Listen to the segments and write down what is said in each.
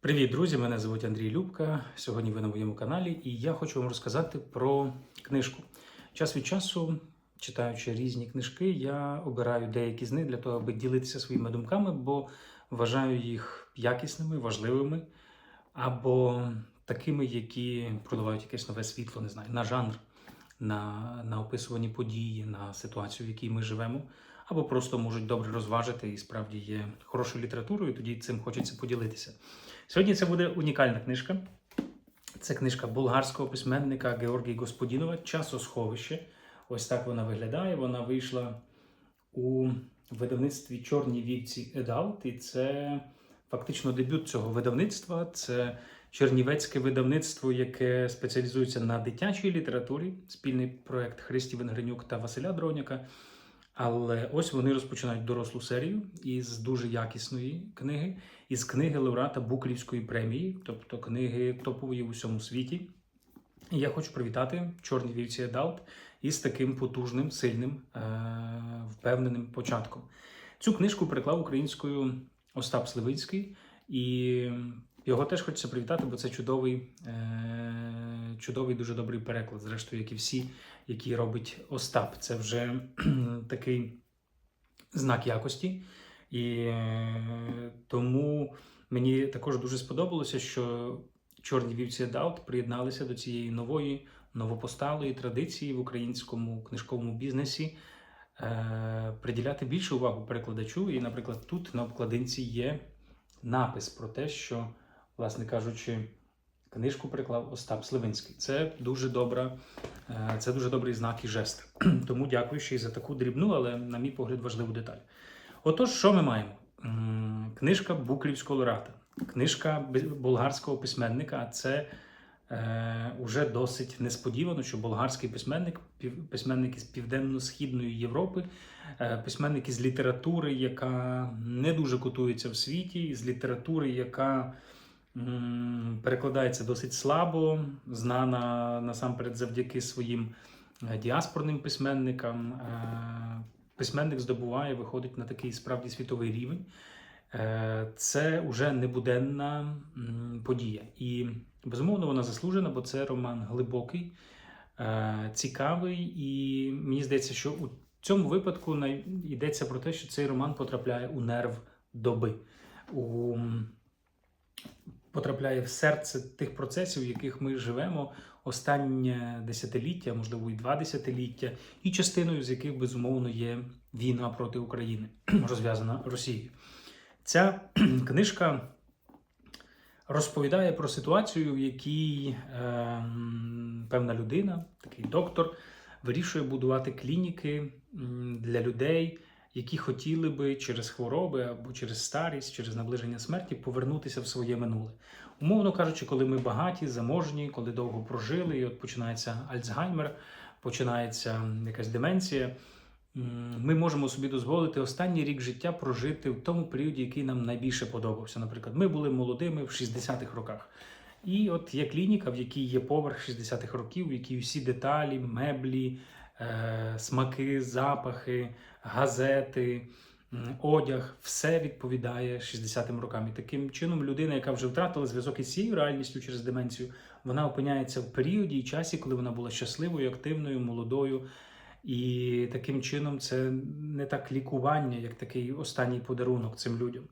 Привіт, друзі! Мене звуть Андрій Любка. Сьогодні ви на моєму каналі, і я хочу вам розказати про книжку. Час від часу, читаючи різні книжки, я обираю деякі з них для того, аби ділитися своїми думками, бо вважаю їх якісними, важливими або такими, які проливають якесь нове світло, не знаю, на жанр, на, на описувані події, на ситуацію, в якій ми живемо, або просто можуть добре розважити і справді є хорошою літературою, тоді цим хочеться поділитися. Сьогодні це буде унікальна книжка. Це книжка болгарського письменника Георгія Господінова Часосховище. Ось так вона виглядає. Вона вийшла у видавництві Чорні вівці Едалт. І це фактично дебют цього видавництва. Це чернівецьке видавництво, яке спеціалізується на дитячій літературі, спільний проект Христі Венгренюк та Василя Дроняка. Але ось вони розпочинають дорослу серію із дуже якісної книги, із книги лауреата Буклівської премії, тобто книги топової в усьому світі. І я хочу привітати Чорні вівці Едалт із таким потужним, сильним, е- впевненим початком. Цю книжку переклав українською Остап Сливицький, і його теж хочеться привітати, бо це чудовий, е- чудовий, дуже добрий переклад, зрештою, як і всі який робить Остап. Це вже такий знак якості. І е, тому мені також дуже сподобалося, що чорні вівці Даут приєдналися до цієї нової, новопосталої традиції в українському книжковому бізнесі. е, Приділяти більше увагу перекладачу. І, наприклад, тут на обкладинці є напис про те, що, власне кажучи, Книжку переклав Остап Сливинський. Це дуже добра, е, це дуже добрий знак і жест. Тому дякую ще й за таку дрібну, але, на мій погляд, важливу деталь. Отож, що ми маємо? Книжка Буклівського лауреата, книжка болгарського письменника. Це е, уже досить несподівано, що болгарський письменник, пів- письменник із Південно-Східної Європи, е, письменник із літератури, яка не дуже котується в світі, з літератури, яка перекладається досить слабо, знана насамперед завдяки своїм е, діаспорним письменникам. Е, Письменник здобуває, виходить на такий справді світовий рівень. Е, Це вже небуденна подія. І безумовно вона заслужена, бо це роман глибокий, цікавий, і мені здається, що у цьому випадку йдеться про те, що цей роман потрапляє у нерв доби. У потрапляє в серце тих процесів, в яких ми живемо останнє десятиліття, можливо, і два десятиліття, і частиною з яких безумовно є війна проти України, розв'язана Росією. Ця книжка розповідає про ситуацію, в якій е, певна людина, такий доктор, вирішує будувати клініки для людей, які хотіли би через хвороби або через старість, через наближення смерті повернутися в своє минуле. Умовно кажучи, коли ми багаті, заможні, коли довго прожили, і от починається Альцгеймер, починається якась деменція. Ми можемо собі дозволити останній рік життя прожити в тому періоді, який нам найбільше подобався. Наприклад, ми були молодими в 60-х роках. І от є клініка, в якій є поверх 60-х років, в якій всі деталі, меблі, смаки, запахи, газети, одяг, все відповідає 60-м рокам. І таким чином людина, яка вже втратила зв'язок із цією реальністю через деменцію, вона опиняється в періоді і часі, коли вона була щасливою, активною, молодою. І таким чином це не так лікування, як такий останній подарунок цим людям.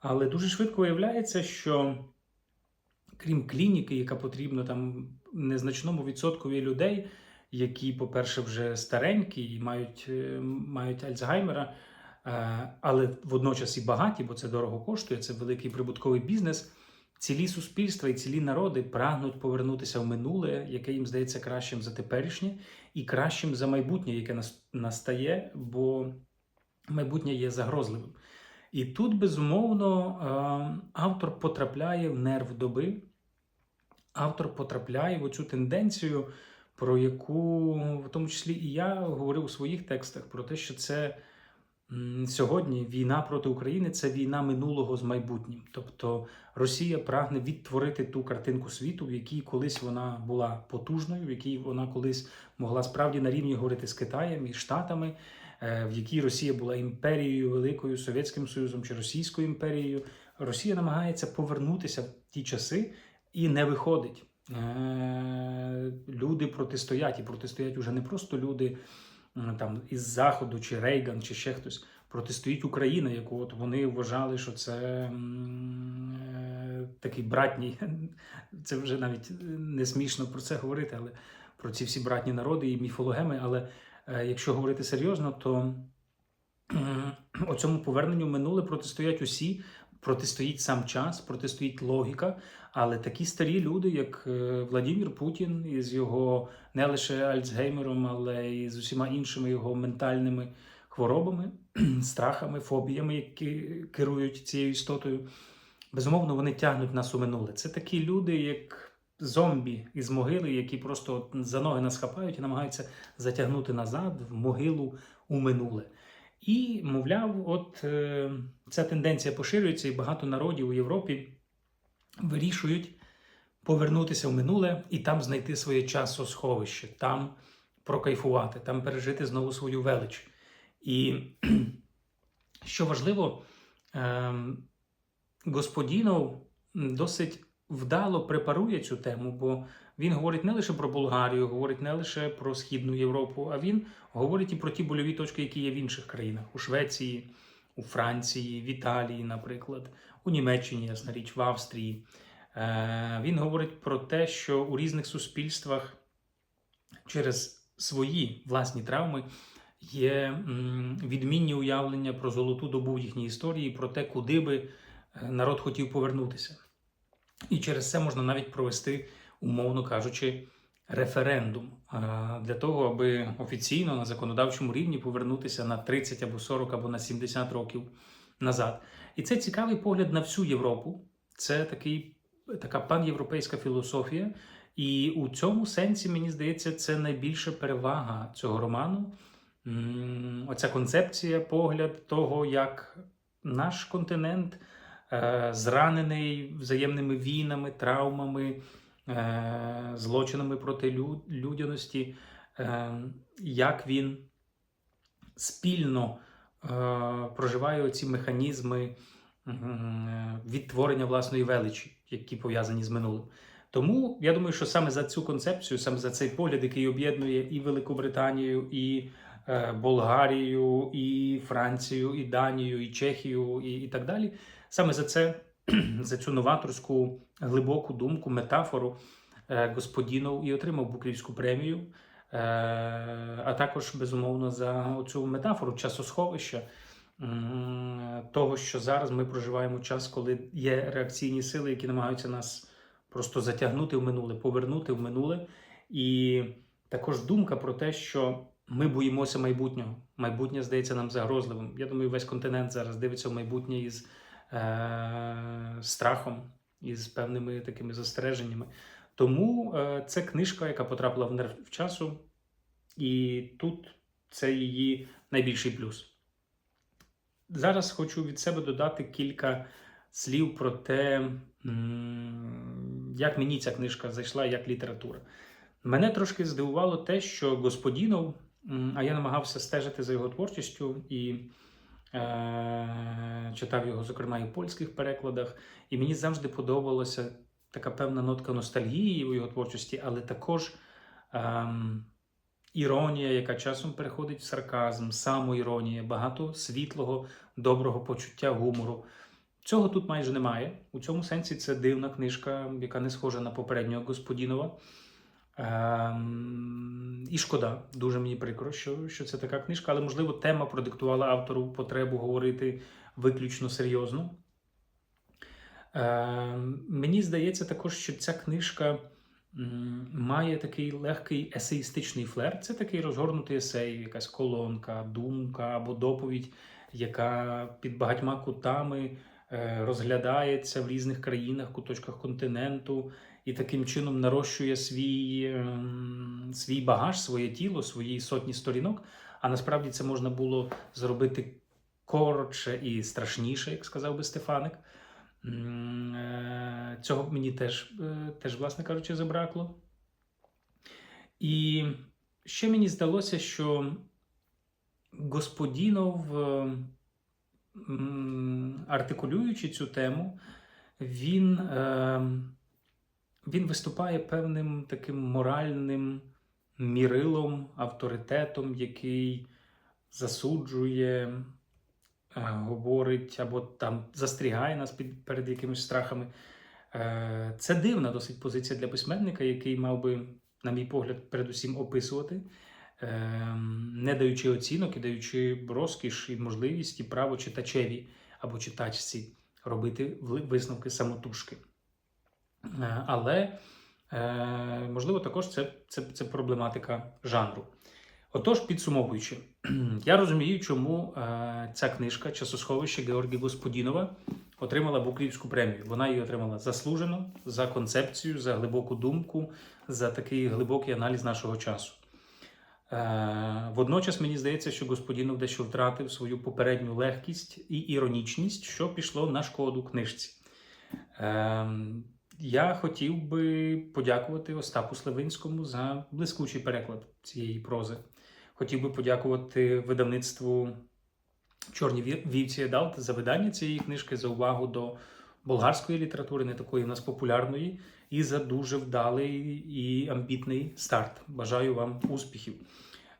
Але дуже швидко виявляється, що крім клініки, яка потрібна там незначному відсоткові людей, які, по-перше, вже старенькі і мають, е, мають Альцгеймера, е, але водночас і багаті, бо це дорого коштує, це великий прибутковий бізнес. Цілі суспільства і цілі народи прагнуть повернутися в минуле, яке їм здається кращим за теперішнє, і кращим за майбутнє, яке настає, бо майбутнє є загрозливим. І тут, безумовно, е, автор потрапляє в нерв доби, автор потрапляє в оцю тенденцію, про яку в тому числі і я говорив у своїх текстах, про те, що це сьогодні війна проти України це війна минулого з майбутнім. Тобто Росія прагне відтворити ту картинку світу, в якій колись вона була потужною, в якій вона колись могла справді на рівні говорити з Китаєм і Штатами, е, в якій Росія була імперією великою Совєтським Союзом чи Російською імперією. Росія намагається повернутися в ті часи і не виходить. Е, Люди протистоять, і протистоять уже не просто люди там із Заходу, чи Рейган, чи ще хтось. Протистоїть Україна, яку от вони вважали, що це е, такий братній. Це вже навіть не смішно про це говорити, але про ці всі братні народи і міфологеми. Але е, якщо говорити серйозно, то у цьому поверненню минуле протистоять усі, протистоїть сам час, протистоїть логіка. Але такі старі люди, як е, Владимир Путін, із його не лише Альцгеймером, але й з усіма іншими його ментальними хворобами, страхами, фобіями, які керують цією істотою, безумовно, вони тягнуть нас у минуле. Це такі люди, як зомбі із могили, які просто за ноги нас хапають і намагаються затягнути назад в могилу у минуле. І, мовляв, от е, ця тенденція поширюється, і багато народів у Європі вирішують повернутися в минуле і там знайти своє часосховище, там прокайфувати, там пережити знову свою велич. І що важливо, ем, Господінов досить вдало препарує цю тему, бо він говорить не лише про Болгарію, говорить не лише про Східну Європу, а він говорить і про ті больові точки, які є в інших країнах у Швеції, у Франції, в Італії, наприклад, у Німеччині, ясна річ, в Австрії. Е, Він говорить про те, що у різних суспільствах через свої власні травми є відмінні уявлення про золоту добу в їхній історії, про те, куди би е, народ хотів повернутися. І через це можна навіть провести, умовно кажучи, референдум для того, аби офіційно на законодавчому рівні повернутися на 30 або 40 або на 70 років назад. І це цікавий погляд на всю Європу. Це такий, така панєвропейська філософія. І у цьому сенсі, мені здається, це найбільша перевага цього роману. Оця концепція, погляд того, як наш континент зранений взаємними війнами, травмами, е, злочинами проти людяності, е, як він спільно е, проживає ці механізми відтворення власної величі, які пов'язані з минулим. Тому я думаю, що саме за цю концепцію, саме за цей погляд, який об'єднує і Великобританію, і е, Болгарію, і Францію, і Данію, і Чехію, і, і так далі. Саме за це, за цю новаторську глибоку думку, метафору е, Господінов і отримав Букрівську премію, е, а також безумовно за цю метафору часосховища. Того, що зараз ми проживаємо час, коли є реакційні сили, які намагаються нас просто затягнути в минуле, повернути в минуле. І також думка про те, що ми боїмося майбутнього. Майбутнє здається нам загрозливим. Я думаю, весь континент зараз дивиться в майбутнє із е- страхом, із певними такими застереженнями. Тому е- це книжка, яка потрапила в нерв часу, і тут це її найбільший плюс. Зараз хочу від себе додати кілька слів про те, як мені ця книжка зайшла як література. Мене трошки здивувало те, що Господінов, а я намагався стежити за його творчістю і читав його, зокрема, і в польських перекладах. І мені завжди подобалася така певна нотка ностальгії у його творчості, але також ем, іронія, яка часом переходить в сарказм, самоіронія, багато світлого, доброго почуття гумору. Цього тут майже немає. У цьому сенсі це дивна книжка, яка не схожа на попереднього Господінова. Ем, і шкода, дуже мені прикро, що, що це така книжка, але можливо тема продиктувала автору потребу говорити виключно серйозно. Ем, мені здається також, що ця книжка має такий легкий есеїстичний флер. Це такий розгорнутий есей, якась колонка, думка або доповідь, яка під багатьма кутами е, розглядається в різних країнах, куточках континенту, і таким чином нарощує свій, ем, свій багаж, своє тіло, свої сотні сторінок. А насправді це можна було зробити коротше і страшніше, як сказав би Стефаник. Е, Цього мені теж, е, теж, власне кажучи, забракло. І ще мені здалося, що Господінов е, артикулюючи цю тему, він, е, він виступає певним таким моральним мірилом, авторитетом, який засуджує, е, говорить або там застрігає нас під, перед якимись страхами. Е, Це дивна досить позиція для письменника, який мав би, на мій погляд, передусім описувати, е, не даючи оцінок і даючи розкіш і можливість і право читачеві або читачці робити висновки самотужки. Е, Але, е, можливо, також це, це, це проблематика жанру. Отож, підсумовуючи, я розумію, чому е, ця книжка Часосховище Георгія Господінова отримала Букрівську премію. Вона її отримала заслужено за концепцію, за глибоку думку, за такий глибокий аналіз нашого часу. Водночас мені здається, що Господінов дещо втратив свою попередню легкість і іронічність, що пішло на шкоду книжці. Я хотів би подякувати Остапу Сливинському за блискучий переклад цієї прози. Хотів би подякувати видавництву Чорні ві- вівці Едалт за видання цієї книжки, за увагу до болгарської літератури, не такої в нас популярної, і за дуже вдалий і амбітний старт. Бажаю вам успіхів.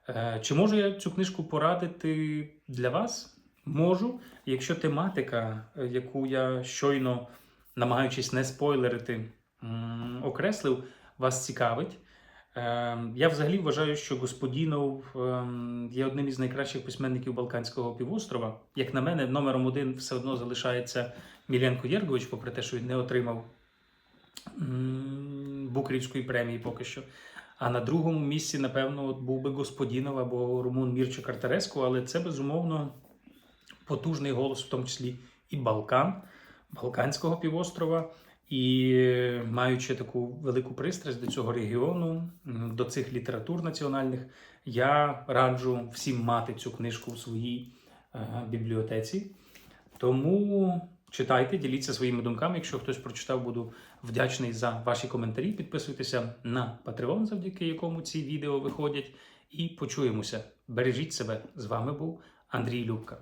Е, Чи можу я цю книжку порадити для вас? Можу, якщо тематика, е, яку я щойно, намагаючись не спойлерити, окреслив, вас цікавить. Е, Я взагалі вважаю, що Господінов ем, є одним із найкращих письменників Балканського півострова. Як на мене, номером один все одно залишається Міленко Єргович, попри те, що він не отримав Букрівської премії поки що. А на другому місці, напевно, от був би Господінов або Румун Мірчо Картареско, але це безумовно потужний голос, в тому числі і Балкан, Балканського півострова. І маючи таку велику пристрасть до цього регіону, до цих літератур національних, я раджу всім мати цю книжку в своїй е, бібліотеці. Тому читайте, діліться своїми думками. Якщо хтось прочитав, буду вдячний за ваші коментарі. Підписуйтеся на Patreon, завдяки якому ці відео виходять. І почуємося. Бережіть себе. З вами був Андрій Любка.